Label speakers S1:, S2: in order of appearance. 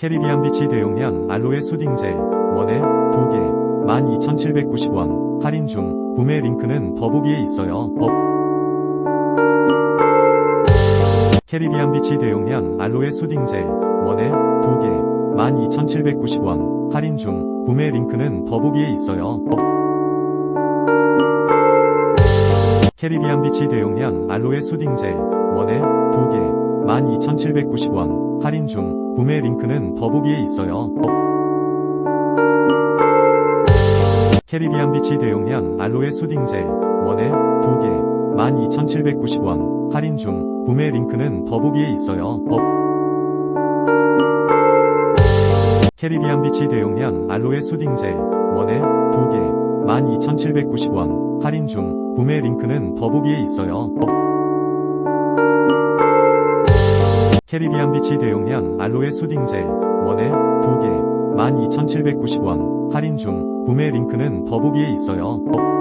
S1: 캐리비안 비치 대용량 알로에 수딩젤 원에 2개 12,790원 할인 중 구매 링크는 더보기에 있어요. 업. 캐리비안 비치 대용량 알로에 수딩젤 원에 2개 12,790원 할인 중 구매 링크는 더보기에 있어요. 업. 캐리비안 비치 대용량 알로에 수딩젤 원에 2개 12,790원 할인 중 구매 링크는 더보기에 있어요. 업. 캐리비안 비치 대용량 알로에 수딩젤 원에 2개 12,790원 할인 중 구매 링크는 더보기에 있어요. 업. 캐리비안 비치 대용량 알로에 수딩젤 원에 2개 12,790원 할인 중 구매 링크는 더보기에 있어요. 캐리비안 비치 대용량 알로에 수딩젤 원에 2개 12,790원 할인 중 구매 링크는 더보기에 있어요. 업.